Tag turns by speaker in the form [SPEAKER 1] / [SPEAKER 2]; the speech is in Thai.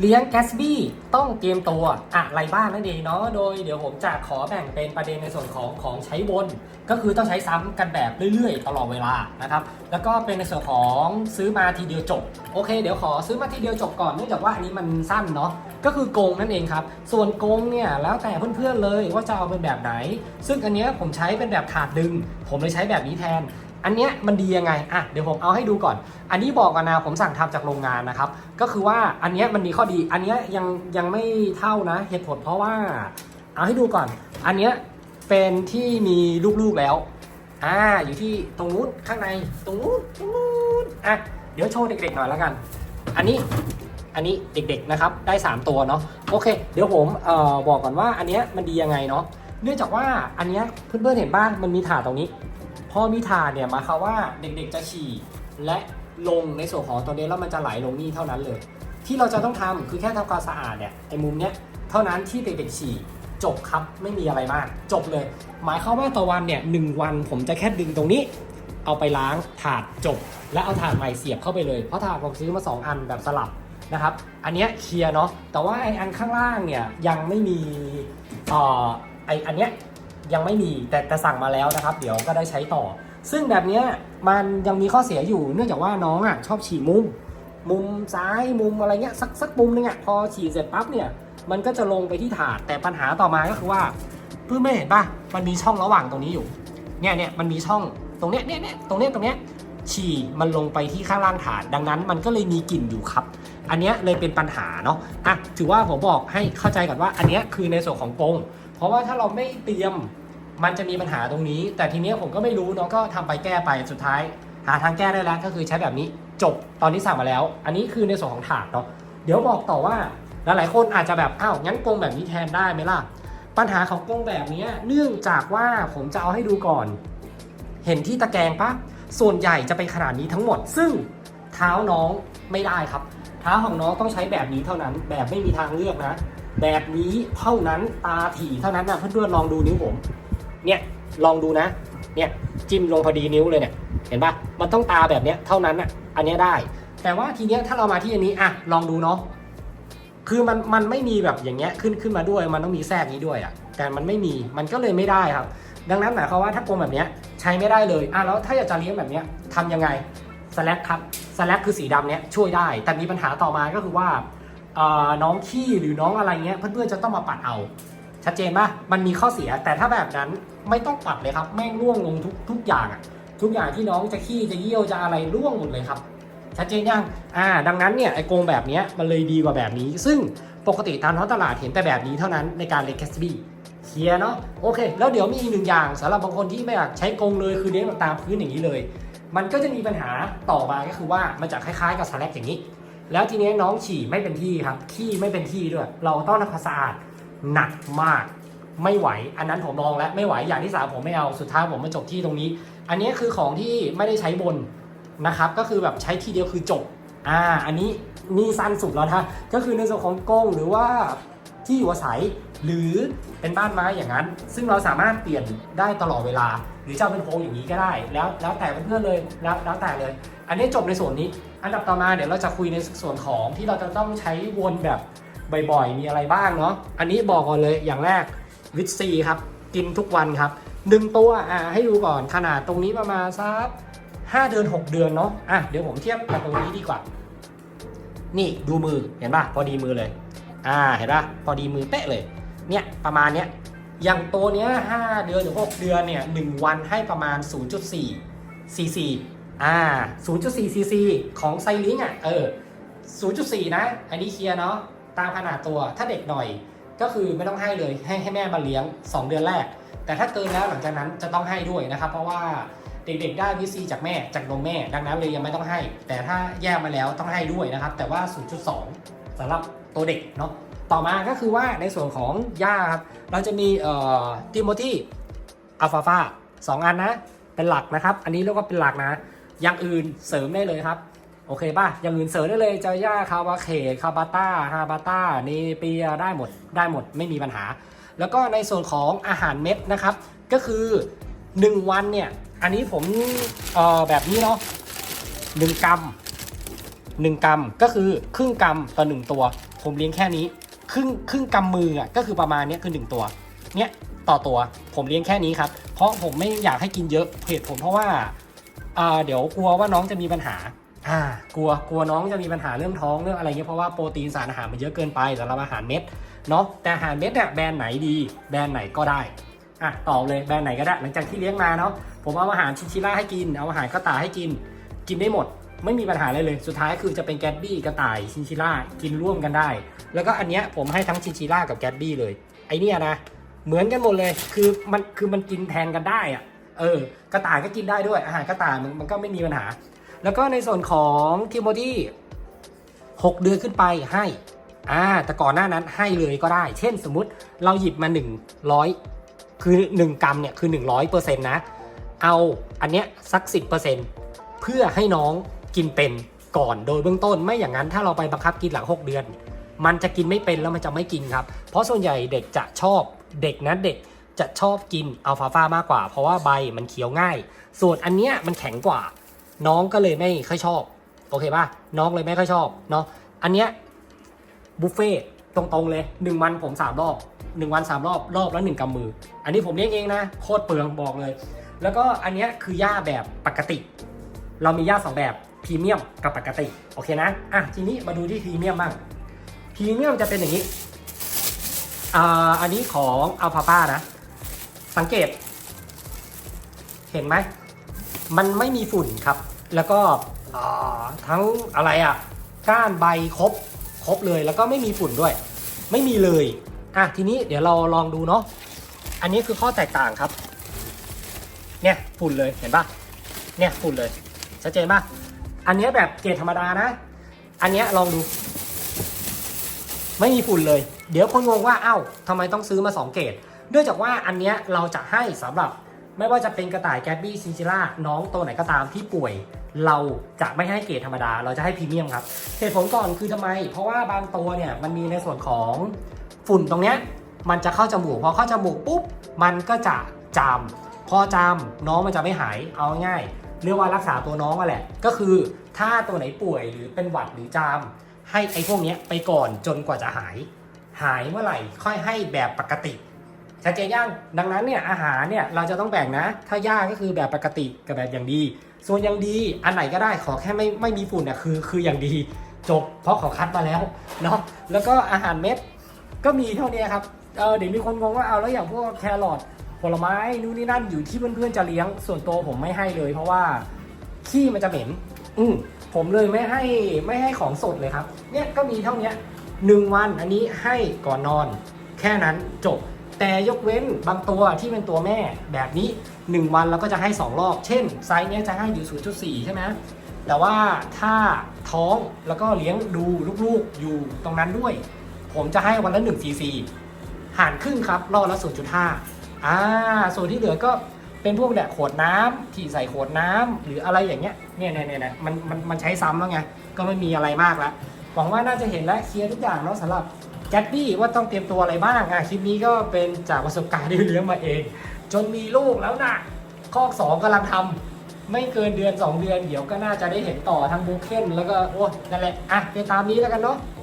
[SPEAKER 1] เลี้ยงแกสบี้ต้องเตรียมตัวอะไรบ้างนั่นเองเนาะโดยเดี๋ยวผมจะขอแบ่งเป็นประเด็นในส่วนของของใช้วนก็คือต้องใช้ซ้ำกันแบบเรื่อยๆ ตลอดเวลานะครับแล้วก็เป็นในส่วนของซื้อมาทีเดียวจบโอเค เดี๋ยวขอซื้อมาทีเดียวจบก่อนเนื่องจากว่าอันนี้มันสั้นเนาะก็คือกงนั่นเองครับ ส่วนกงเนี่ยแล้วแต่เพื่อนๆเลยว่าจะเอาเป็นแบบไหน ซึ่งอันนี้ผมใช้เป็นแบบถาดดึง ผมเลยใช้แบบนี้แทน อันเนี้ยมันดียังไงอะเดี๋ยวผมเอาให้ดูก่อน อันนี้บอกกันนะผมสั่งทำจากโรงงานนะครับ ก็คือว่าอันเนี้ยมันมีข้อดี อันเนี้ยยังยังไม่เท่านะ เหตุผลเพราะว่า เอาให้ดูก่อน อันเนี้ยเป็นที่มีลูกๆแล้วอ่าอยู่ที่ตรงนู้นข้างในตรงนู้นตรงนู้นอะเดี๋ยวโชว์เด็กๆหน่อยแล้วกัน อันนี้อันนี้เด็กๆนะครับได้ 3 ตัวเนาะโอเค เดี๋ยวผมเอ่อบอกก่อนว่าอันเนี้ยมันดียังไงเนาะเนื่องจากว่าอันเนี้ยเพื่อนๆเห็นบ้างมันมีถาดตรงนี้ พ่อมีถาเนี่ยหมายความว่าเด็กๆจะฉี่และลงในส่วนของตัวนี้แล้วมันจะไหลลงนี่เท่านั้นเลย ที่เราจะต้องทำคือแค่ทำความสะอาดเนี่ยไอ้มุมเนี้ยเท่านั้นที่เด็กๆฉี่จบครับไม่มีอะไรมาก จบเลย หมายความว่าต่อวันเนี่ยหนึ่งวันผมจะแค่ดึงตรงนี้ เอาไปล้างถาดจบ แล้วเอาถาดใหม่เสียบเข้าไปเลยเพราะถาดผมซื้อมา 2 อันแบบสลับนะครับ อันเนี้ยเคลียร์เนาะแต่ว่าไออันข้างล่างเนี่ยยังไม่มีเอ่อไออันเนี้ย ยังไม่มีแต่แต่สั่งมาแล้วนะครับ เดี๋ยวก็ได้ใช้ต่อ ซึ่งแบบนี้มันยังมีข้อเสียอยู่เนื่องจากว่าน้องอะชอบฉี่มุม มุมซ้ายมุมอะไรเงี้ยสักสักมุมนึงอะพอฉี่เสร็จปั๊บเนี่ยมันก็จะลงไปที่ถาดแต่ปัญหาต่อมาก็คือว่าเพื่อนไม่เห็นป่ะมันมีช่องระหว่างตรงนี้อยู่เนี่ยเนี่ยมันมีช่องตรงเนี้ยเนี่ยเนี่ยตรงเนี้ยตรงเนี้ยฉี่มันลงไปที่ข้างล่างถาดดังนั้นมันก็เลยมีกลิ่นอยู่ครับ อันเนี้ยเลยเป็นปัญหาเนาะอะถือว่าผมบอกให้เข้าใจก่อนว่า อันเนี้ยคือในส่วนของกรงเพราะว่าถ้าเราไม่เตรียม มันจะมีปัญหาตรงนี้ แต่ทีเนี้ยผมก็ไม่รู้เนาะก็ทำไปแก้ไปสุดท้าย หาทางแก้ได้แล้วก็คือใช้แบบนี้จบตอนนี้สั่งมาแล้ว อันนี้คือในส่วนของถาดเนาะเดี๋ยวบอกต่อว่าหลายๆคนอาจจะแบบอ้าวงั้นกรงแบบนี้แทนได้ไหมล่ะ ปัญหาของกรงแบบนี้เนื่องจากว่าผมจะเอาให้ดูก่อน เห็นที่ตะแกรงปะส่วนใหญ่จะเป็นขนาดนี้ทั้งหมด ซึ่งเท้าน้องไม่ได้ครับเท้าของน้องต้องใช้แบบนี้เท่านั้น แบบไม่มีทางเลือกนะ แบบนี้เท่านั้นตาถี่เท่านั้นนะเพื่อนๆลองดูนิ้วผม เนี่ยลองดูนะ เนี่ยจิ้มลงพอดีนิ้วเลยเนี่ย เห็นปะมันต้องตาแบบเนี้ยเท่านั้นอะ อันเนี้ยได้ แต่ว่าทีเนี้ยถ้าเรามาที่อันนี้อะลองดูเนาะ คือมันมันไม่มีแบบอย่างเงี้ยขึ้นขึ้นมาด้วย มันต้องมีแทรกนี้ด้วยอะ แต่มันไม่มี มันก็เลยไม่ได้ครับ ดังนั้นหมายความว่าถ้ากรงแบบเนี้ยใช้ไม่ได้เลย อะแล้วถ้าอยากจะเลี้ยงแบบเนี้ยทำยังไงสแลกครับสแลกคือสีดำเนี้ยช่วยได้ แต่มีปัญหาต่อมาก็คือว่าน้องขี้หรือน้องอะไรเงี้ยเพื่อนๆจะต้องมาปัดเอา ชัดเจนปะมันมีข้อเสียแต่ถ้าแบบนั้น ไม่ต้องปัดเลยครับ แม่งร่วงลงทุกทุกอย่างอะทุกอย่างที่น้องจะขี้จะเยี่ยวจะอะไรร่วงหมดเลยครับชัดเจนยังอ่า ดังนั้นเนี่ยไอโกงแบบนี้มันเลยดีกว่าแบบนี้ ซึ่งปกติตามท้องตลาดเห็นแต่แบบนี้เท่านั้นในการเลี้ยงแคสบี้เคลียร์เนาะโอเค แล้วเดี๋ยวมีอีกหนึ่งอย่างสำหรับบางคนที่ไม่อยากใช้กงเลยคือเลี้ยงตามพื้นอย่างนี้เลย มันก็จะมีปัญหาต่อมาก็คือว่ามันจะคล้ายๆกับสแลกอย่างนี้ แล้วทีนี้น้องฉี่ไม่เป็นที่ครับขี้ไม่เป็นที่ด้วย เราต้องทำความสะอาดหนักมาก ไม่ไหว อันนั้นผมลองแล้วไม่ไหวอย่างที่สามผมไม่เอาสุดท้ายผมมาจบที่ตรงนี้ อันนี้คือของที่ไม่ได้ใช้บนนะครับ ก็คือแบบใช้ทีเดียวคือจบอ่าอันนี้นี่สั้นสุดแล้วนะก็คือในส่วนของกงหรือว่าที่อยู่อาศัยหรือเป็นบ้านไม้อย่างนั้น ซึ่งเราสามารถเปลี่ยนได้ตลอดเวลา หรือจะเอาเป็นโครงอย่างนี้ก็ได้ แล้วแล้วแต่เพื่อนๆเลยแล้วแล้วแต่เลย อันนี้จบในส่วนนี้ อันดับต่อมาเดี๋ยวเราจะคุยในส่วนของที่เราจะต้องใช้วนแบบบ่อยๆ มีอะไรบ้างเนาะอันนี้บอกก่อนเลยอย่างแรก วิตซีครับ กินทุกวันครับหนึ่งตัวอ่าให้ดูก่อนขนาดตรงนี้ประมาณสักห้าเดือน6เดือนเนาะอะเดี๋ยวผมเทียบกับตรงนี้ดีกว่า นี่ดูมือเห็นป่ะพอดีมือเลย อ่าเห็นป่ะพอดีมือเป๊ะเลย เนี่ยประมาณเนี้ยอย่างตัวเนี้ย5เดือนถึง6เดือนเนี่ย1วันให้ประมาณ 0.4 cc อ่า 0.4 cc ของไซลิงอะเออ0.4 นะ อันนี้เคลียร์เนาะตามขนาดตัวถ้าเด็กหน่อย ก็คือไม่ต้องให้เลยให้ให้แม่มาเลี้ยง 2 เดือนแรก แต่ถ้าเกินแล้วหลังจากนั้นจะต้องให้ด้วยนะครับ เพราะว่าเด็กๆได้วิซีจากแม่จากนมแม่ ดังนั้นเลยยังไม่ต้องให้ แต่ถ้าแยกมาแล้วต้องให้ด้วยนะครับ แต่ว่า 0.2สำหรับตัวเด็กเนาะต่อมาก็คือว่าในส่วนของหญ้าครับเราจะมีเอ่อติโมธีอัลฟาฟาสองอันนะเป็นหลักนะครับ อันนี้เรียกว่าเป็นหลักนะ อย่างอื่นเสริมได้เลยครับ โอเคป่ะ อย่างอื่นเสริมได้เลยจะหญ้าคาวาเคคาบาต้าฮาบาต้าเนเปียได้หมดได้หมดไม่มีปัญหา แล้วก็ในส่วนของอาหารเม็ดนะครับ ก็คือ 1 วันเนี่ย อันนี้ผมเอ่อแบบนี้เนาะ1กรัม1กรัมก็คือครึ่งกรัมต่อ1ตัว ผมเลี้ยงแค่นี้ ครึ่งครึ่งกำมืออะก็คือประมาณเนี้ยคือหนึ่งตัวเนี้ยต่อตัวผมเลี้ยงแค่นี้ครับ เพราะผมไม่อยากให้กินเยอะเหตุผลเพราะว่าอ่าเดี๋ยวกลัวว่าน้องจะมีปัญหา อ่ากลัวกลัวน้องจะมีปัญหาเรื่องท้องเรื่องอะไรเงี้ยเพราะว่าโปรตีนสารอาหารมันเยอะเกินไปสำหรับอาหารเม็ดเนาะแต่อาหารเม็ดเนี่ยแบรนด์ไหนดีแบรนด์ไหนก็ได้อะตอบเลยแบรนด์ไหนก็ได้หลังจากที่เลี้ยงมาเนาะผมเอาอาหารชินชิล่าให้กิน เอาอาหารกระต่ายให้กิน กินได้หมด ไม่มีปัญหาเลยเลย สุดท้ายคือจะเป็นแกดบี้กระต่ายชินชิล่ากินร่วมกันได้ แล้วก็อันเนี้ยผมให้ทั้งชินชิล่ากับแกดบี้เลยไอเนี้ยนะเหมือนกันหมดเลยคือมันคือมันกินแทนกันได้อะเออกระต่ายก็กินได้ด้วยอาหารกระต่ายมันมันก็ไม่มีปัญหา แล้วก็ในส่วนของทิโมธีหกเดือนขึ้นไปให้อ่าแต่ก่อนหน้านั้นให้เลยก็ได้ เช่นสมมุติเราหยิบมา 100 คือ 1 กรัมเนี่ยคือ 100เปอร์เซ็นต์นะ เอาอันเนี้ยสัก 10เปอร์เซ็นต์เพื่อให้น้องกินเป็นก่อนโดยเบื้องต้นไม่อย่างนั้นถ้าเราไปบังคับกินหลัง 6 เดือน มันจะกินไม่เป็นแล้วมันจะไม่กินครับ เพราะส่วนใหญ่เด็กจะชอบเด็กนะเด็กจะชอบกินอัลฟาฟามากกว่า เพราะว่าใบมันเคี้ยวง่าย ส่วนอันเนี้ยมันแข็งกว่า น้องก็เลยไม่ค่อยชอบ โอเคป่ะน้องเลยไม่ค่อยชอบเนาะอันเนี้ยบุฟเฟ่ต์ตรงๆเลยหนึ่งวันผมสามรอบหนึ่งวันสามรอบรอบละหนึ่งกำมือ อันนี้ผมเลี้ยงเองนะโคตรเปลืองบอกเลย แล้วก็อันเนี้ยคือหญ้าแบบปกติ เรามีหญ้าสองแบบพรีเมียมกับปกติโอเคนะอะทีนี้มาดูที่พรีเมียมบ้างพรีเมียมจะเป็นอย่างนี้อ่าอันนี้ของอัลฟาป้านะ สังเกต เห็นไหมมันไม่มีฝุ่นครับ แล้วก็ทั้งอะไรอะก้านใบครบครบเลยแล้วก็ไม่มีฝุ่นด้วย ไม่มีเลยอะทีนี้เดี๋ยวเราลองดูเนาะอันนี้คือข้อแตกต่างครับ เนี่ยฝุ่นเลยเห็นปะเนี่ยฝุ่นเลยชัดเจนปะอันนี้แบบเกรดธรรมดานะ อันนี้ลองดู ไม่มีฝุ่นเลย เดี๋ยวคนงงว่าเอ้าทำไมต้องซื้อมา 2 เกรดเนื่องจากว่าอันเนี้ยเราจะให้สำหรับ ไม่ว่าจะเป็นกระต่ายแกบบี้ซินชิล่าน้องตัวไหนก็ตามที่ป่วย เราจะไม่ให้เกรดธรรมดา เราจะให้พรีเมียมครับเหตุผลก่อนคือทำไม เพราะว่าบางตัวเนี่ยมันมีในส่วนของฝุ่นตรงเนี้ยมันจะเข้าจมูกพอเข้าจมูกปุ๊บมันก็จะจามพอจามน้องมันจะไม่หายเอาง่ายเรียกว่ารักษาตัวน้องอะแหละ ก็คือถ้าตัวไหนป่วยหรือเป็นหวัดหรือจาม ให้ไอ้พวกเนี้ยไปก่อนจนกว่าจะหาย หายเมื่อไหร่ค่อยให้แบบปกติ ชัดเจนยังดังนั้นเนี่ยอาหารเนี่ยเราจะต้องแบ่งนะ ถ้ายากก็คือแบบปกติกับแบบอย่างดี ส่วนอย่างดีอันไหนก็ได้ขอแค่ไม่ไม่มีฝุ่นอะคือคืออย่างดีจบเพราะเขาคัดมาแล้วเนาะแล้วก็อาหารเม็ดก็มีเท่านี้ครับเออเดี๋ยวมีคนงงว่าเอาแล้วอย่างพวกแครอทผลไม้นู่นนี่นั่นอยู่ที่เพื่อนๆจะเลี้ยงส่วนตัวผมไม่ให้เลย เพราะว่าขี้มันจะเหม็น อืมผมเลยไม่ให้ไม่ให้ของสดเลยครับ เนี่ยก็มีเท่านี้หนึ่งวันอันนี้ให้ก่อนนอน แค่นั้นจบ แต่ยกเว้นบางตัวที่เป็นตัวแม่แบบนี้ 1 วันเราก็จะให้ 2 รอบ เช่น ไซส์นี้จะให้อยู่ 0.4 ใช่ไหมแต่ว่าถ้าท้องแล้วก็เลี้ยงดูลูกๆอยู่ตรงนั้นด้วย ผมจะให้วันละ1 cc หารครึ่งครับ รอบละ 0.5 อ่า ส่วนที่เหลือก็เป็นพวกแบบขวดน้ำที่ใส่ขวดน้ำหรืออะไรอย่างเงี้ย เนี่ยเนี่ยเนี่ยมันมันมันใช้ซ้ำแล้วไง ก็ไม่มีอะไรมากแล้ว หวังว่าน่าจะเห็นและเคลียร์ทุกอย่างเนาะสำหรับ แกดดี้ว่าต้องเตรียมตัวอะไรบ้างอะคลิปนี้ก็เป็นจากประสบการณ์ที่เลี้ยงมาเอง จนมีลูกแล้วนะข้อสองกำลังทำไม่เกินเดือน 2 เดือน เดี๋ยวก็น่าจะได้เห็นต่อทั้งบูเคนแล้วก็โอ้นั่นแหละอะเป็นตามนี้แล้วกันเนาะ